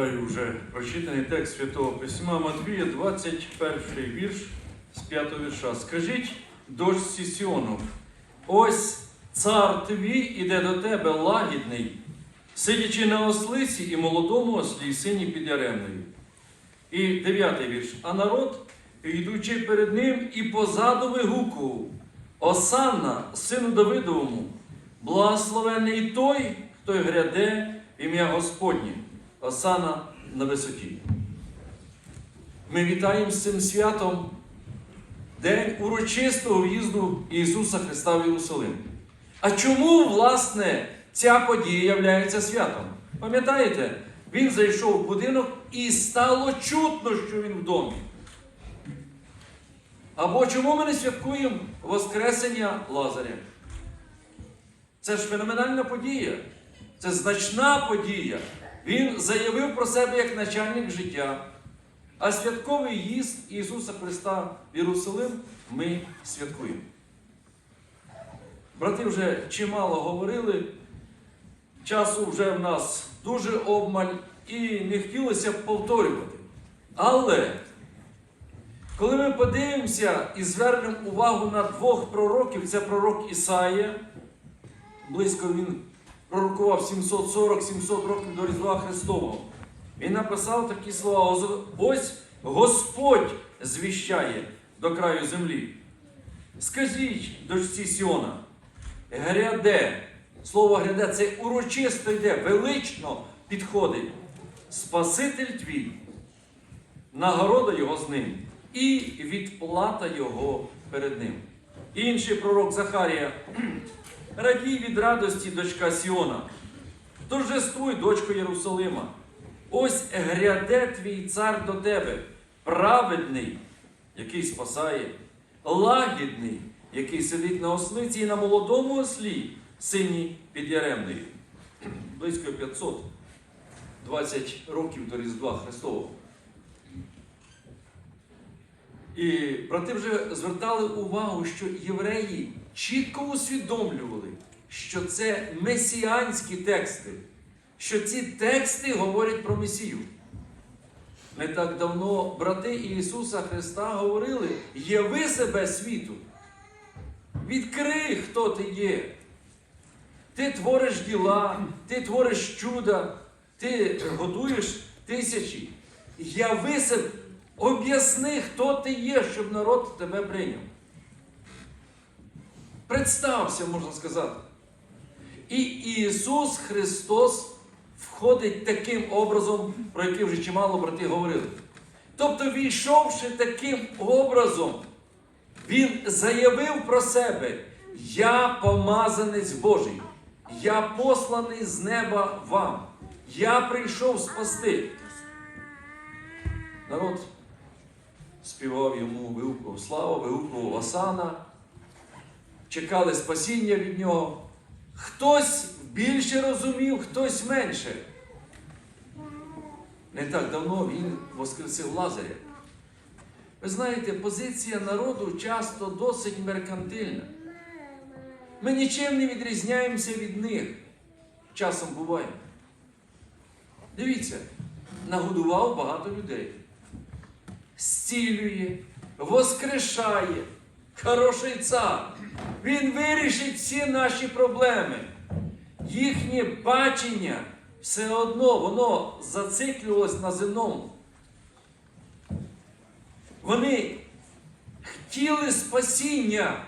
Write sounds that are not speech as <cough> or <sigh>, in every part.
Читаю вже прочитаний текст Святого Письма Матвія, 21 вірш з 5 вірша. Скажіть дочці Сіонов, ось цар твій іде до тебе лагідний, сидячи на ослиці і молодому ослі, і сині під яремною. І дев'ятий вірш. А народ, йдучи перед ним, і позаду вигукував Осанна, сину Давидовому, благословений той, хто гряде ім'я Господнє, Осана на висоті. Ми вітаємо з цим святом День урочистого в'їзду Ісуса Христа в Єрусалим. А чому, власне, ця подія являється святом? Пам'ятаєте, він зайшов в будинок і стало чутно, що він в домі. Або чому ми не святкуємо Воскресення Лазаря? Це ж феноменальна подія. Це значна подія. Він заявив про себе як начальник життя. А святковий їзд Ісуса Христа в Єрусалим ми святкуємо. Брати вже чимало говорили, часу вже в нас дуже обмаль і не хотілося б повторювати. Але коли ми подивимося і звернемо увагу на двох пророків, це пророк Ісаїя, близько він пророкував 740-700 років до Різдва Христового. Він написав такі слова: ось Господь звіщає до краю землі. Скажіть дочці Сіона, гряде, слово гряде це урочисто йде, велично підходить. Спаситель твій, нагорода його з ним, і відплата його перед ним. Інший пророк Захарія, радій від радості, дочка Сіона, торжествуй, дочко Єрусалима. Ось гряде твій цар до тебе, праведний, який спасає, лагідний, який сидить на ослиці і на молодому ослі, сині під Яремною. Близько 520 років до Різдва Христового. І брати вже звертали увагу, що євреї чітко усвідомлювали, що це месіанські тексти, що ці тексти говорять про Месію. Не так давно брати Ісуса Христа говорили: яви себе світу, відкрий, хто ти є. Ти твориш діла, ти твориш чуда, ти годуєш тисячі. Яви себе, об'ясни, хто ти є, щоб народ тебе прийняв. Представся, можна сказати. І Ісус Христос входить таким образом, про який вже чимало брати говорили. Тобто, війшовши таким образом, Він заявив про себе: Я помазанець Божий, я посланий з неба вам, я прийшов спасти. Народ співав йому, вигукував славу, вигукував Осана, чекали спасіння від нього. Хтось більше розумів, хтось менше. Не так давно він воскресив Лазаря. Ви знаєте, позиція народу часто досить меркантильна. Ми нічим не відрізняємося від них. Часом буває. Дивіться, нагодував багато людей. Зцілює, воскрешає. Хороший цар. Він вирішить всі наші проблеми. Їхнє бачення все одно воно зациклювалось на земному. Вони хотіли спасіння.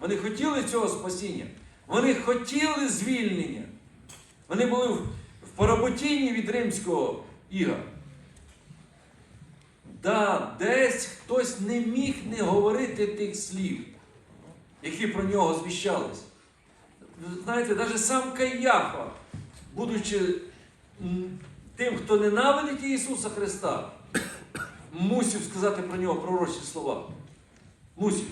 Вони хотіли цього спасіння. Вони хотіли звільнення. Вони були в поработінні від римського іга. Да, десь хтось не міг не говорити тих слів, які про нього звіщались. Знаєте, навіть сам Каяфа, будучи тим, хто ненавидить Ісуса Христа, мусив сказати про нього пророчі слова. Мусив.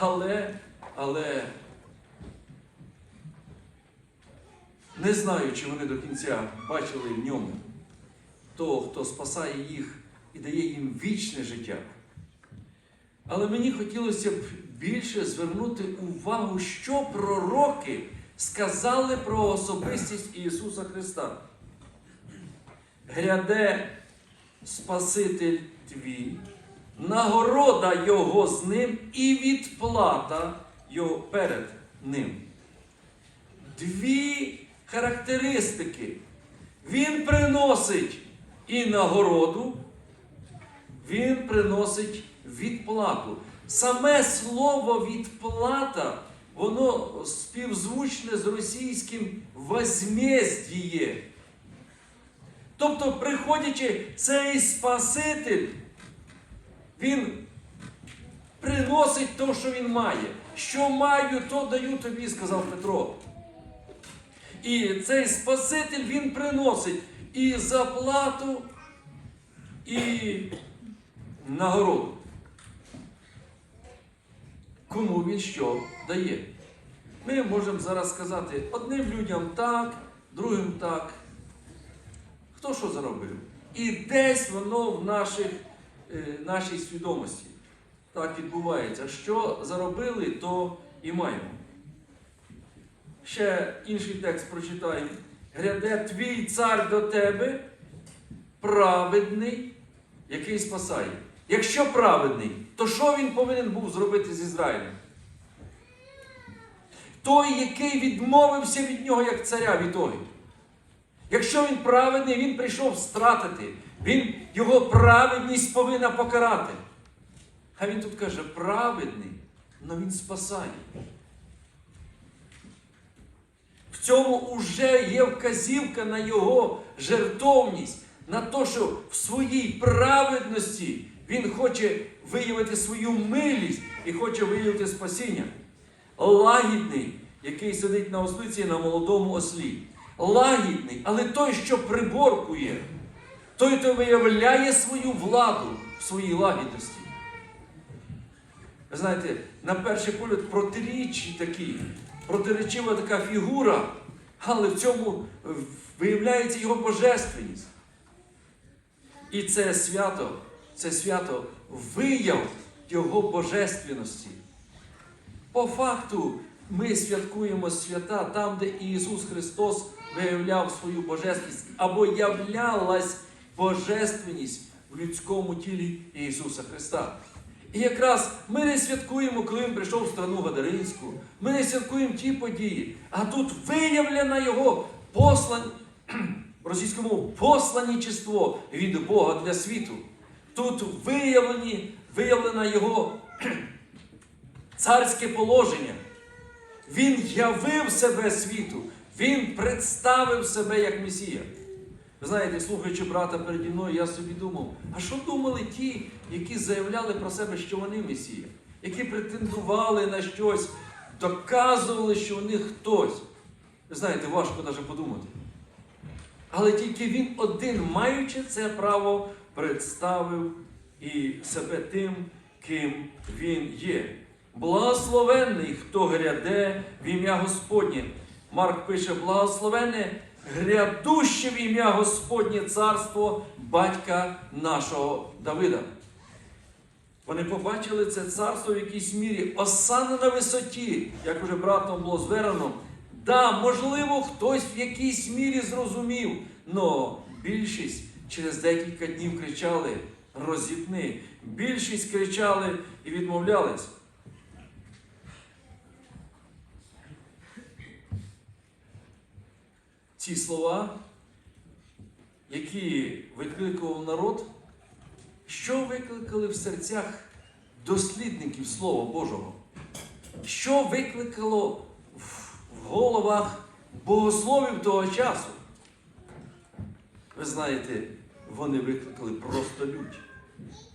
Але, але не знаю, чи вони до кінця бачили в ньому того, хто спасає їх і дає їм вічне життя. Але мені хотілося б більше звернути увагу, що пророки сказали про особистість Ісуса Христа. гряде Спаситель твій, нагорода Його з ним і відплата Його перед ним. Дві характеристики. Він приносить і нагороду, він приносить відплату. Саме слово відплата, воно співзвучне з російським возмездіє. Тобто, приходячи цей Спаситель, він приносить те, що він має. Що маю, то даю тобі, сказав Петро. І цей Спаситель він приносить і заплату, і нагороду. Кому він що дає? Ми можемо зараз сказати одним людям так, другим так. Хто що заробив? І десь воно в наших, е, нашій свідомості. Так відбувається. Що заробили, то і маємо. Ще інший текст прочитаємо. Гряде твій цар до тебе, праведний, який спасає. Якщо праведний, то що він повинен був зробити з Ізраїлем? Той, який відмовився від нього як царя відтоді. Якщо він праведний, він прийшов стратити. Він, його праведність повинна покарати. А він тут каже, праведний, але він спасає. В цьому вже є вказівка на його жертовність, на те, що в своїй праведності він хоче виявити свою милість і хоче виявити спасіння. Лагідний, який сидить на ослиці на молодому ослі. Лагідний, але той, що приборкує, той, хто виявляє свою владу в своїй лагідності. Ви знаєте, на перший погляд протирічий такий, протиречива така фігура, але в цьому виявляється його божественність. І це свято, це свято вияв його божественності. По факту ми святкуємо свята там, де Ісус Христос виявляв свою божественність або являлась божественність в людському тілі Ісуса Христа. І якраз ми не святкуємо, коли Він прийшов в страну Гадаринську. Ми не святкуємо ті події. А тут виявлено Його послань, <clears throat> російському посланничество від Бога для світу. Тут виявлені, виявлено Його <clears throat> царське положення. Він явив себе світу, він представив себе як Месія. Ви знаєте, слухаючи брата переді мною, я собі думав, а що думали ті, які заявляли про себе, що вони Месія, які претендували на щось, доказували, що вони хтось. Ви знаєте, важко навіть подумати. Але тільки він один, маючи це право, представив і себе тим, ким він є. Благословенний, хто гряде в ім'я Господнє. Марк пише: благословенне грядуще в ім'я Господнє царство батька нашого Давида. Вони побачили це царство в якійсь мірі осане на висоті, як уже братом було звернено. Да, можливо, хтось в якійсь мірі зрозумів, але більшість через декілька днів кричали розіпни. Більшість кричали і відмовлялись. Ці слова, які викликував народ, що викликали в серцях дослідників Слова Божого? Що викликало в головах богословів того часу? Ви знаєте, вони викликали просто лють.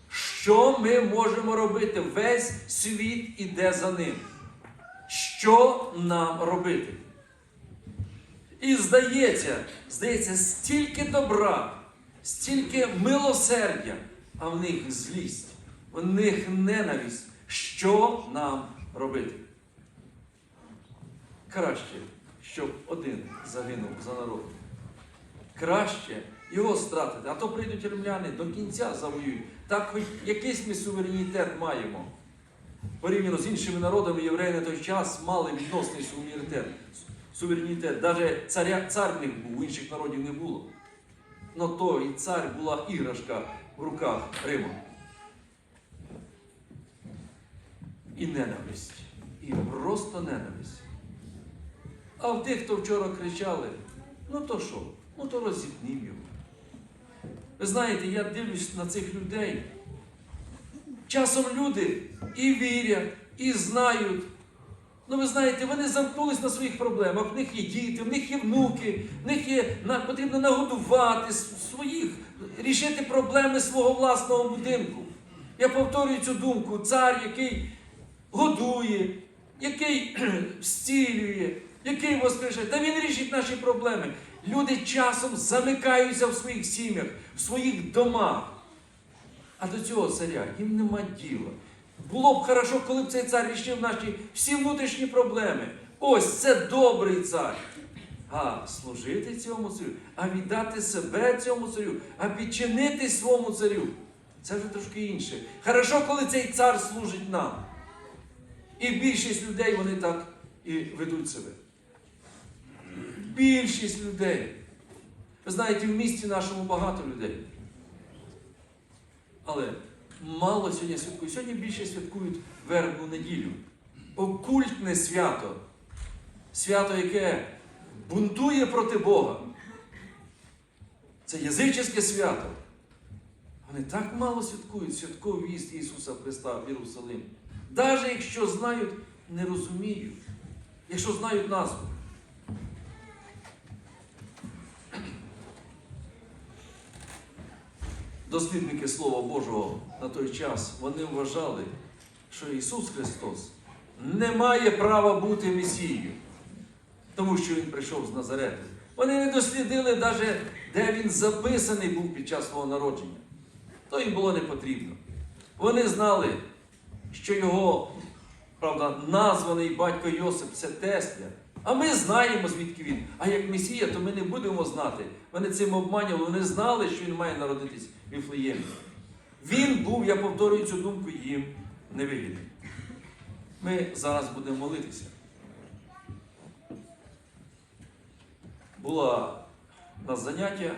Що ми можемо робити? Весь світ іде за ним. Що нам робити? І здається, здається, стільки добра, стільки милосердя, а в них злість, в них ненависть. Що нам робити? Краще, щоб один загинув за народ. Краще його стратити, а то прийдуть римляни до кінця завоюють. Так хоч якийсь ми суверенітет маємо. Порівняно з іншими народами, євреї на той час мали відносний суверенітет. Суверенітет. Навіть царя, цар в них був, інших народів не було. но той цар була іграшка в руках Рима. І ненависть. І просто ненависть. А в тих, хто вчора кричали, ну то що? Ну то розіпнів його. Ви знаєте, я дивлюсь на цих людей. Часом люди і вірять, і знають. Ну, ви знаєте, вони замкнулись на своїх проблемах. В них є діти, в них є внуки, в них є потрібно нагодувати своїх, рішити проблеми свого власного будинку. Я повторюю цю думку: цар, який годує, який <clears throat> зцілює, який воскрешає, та він рішить наші проблеми. Люди часом замикаються в своїх сім'ях, в своїх домах. А до цього царя їм нема діла. Було б хорошо, коли б цей цар рішив наші всі внутрішні проблеми. Ось це добрий цар. А служити цьому царю, а віддати себе цьому царю, а підчинити своєму царю. Це вже трошки інше. Хорошо, коли цей цар служить нам. І більшість людей вони так і ведуть себе. Більшість людей. Ви знаєте, в місті нашому багато людей. Але мало сьогодні святкують. Сьогодні більше святкують вербну неділю. Окультне свято. Свято, яке бунтує проти Бога. Це язичське свято. Вони так мало святкують святковий в'їзд Ісуса Христа в Єрусалим. Навіть якщо знають, не розуміють. Якщо знають назву. Дослідники Слова Божого на той час, вони вважали, що Ісус Христос не має права бути Месією, тому що Він прийшов з Назарету. Вони не дослідили навіть, де він записаний був під час свого народження. То їм було не потрібно. Вони знали, що його, правда, названий батько Йосип це Тесля. А ми знаємо, звідки він. А як Месія, то ми не будемо знати. Вони цим обманювали, вони знали, що він має народитись в Віфлеємі. Він був, я повторюю цю думку, їм невигідний. Ми зараз будемо молитися. Було у нас заняття,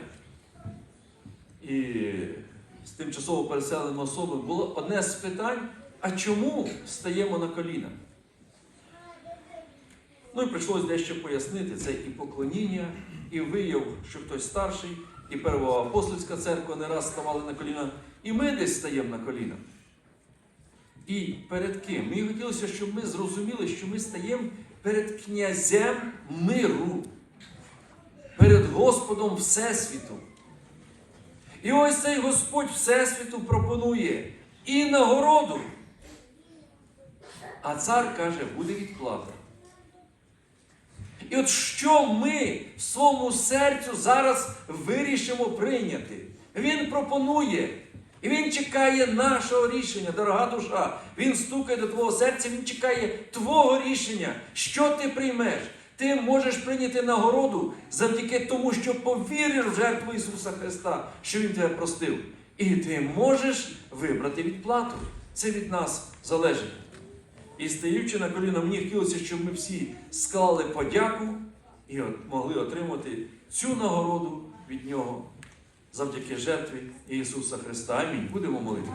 і з тимчасово переселеними особами було одне з питань, а чому стаємо на коліна? Ну і прийшлось дещо пояснити. Це і поклоніння, і вияв, що хтось старший, і первоапостольська церква не раз ставали на коліна, і ми десь стаємо на коліна. І перед ким? Мені хотілося, щоб ми зрозуміли, що ми стаємо перед князем миру, перед Господом Всесвіту. І ось цей Господь Всесвіту пропонує і нагороду. А цар каже, буде відплата. І от що ми в своєму серцю зараз вирішимо прийняти? Він пропонує, і він чекає нашого рішення, дорога душа. Він стукає до твого серця, він чекає твого рішення. Що ти приймеш? Ти можеш прийняти нагороду завдяки тому, що повіриш в жертву Ісуса Христа, що Він тебе простив. І ти можеш вибрати відплату. Це від нас залежить. І стаючи на коліна, мені хотілося, щоб ми всі склали подяку і от могли отримати цю нагороду від Нього завдяки жертві Ісуса Христа. Амінь. Будемо молитися.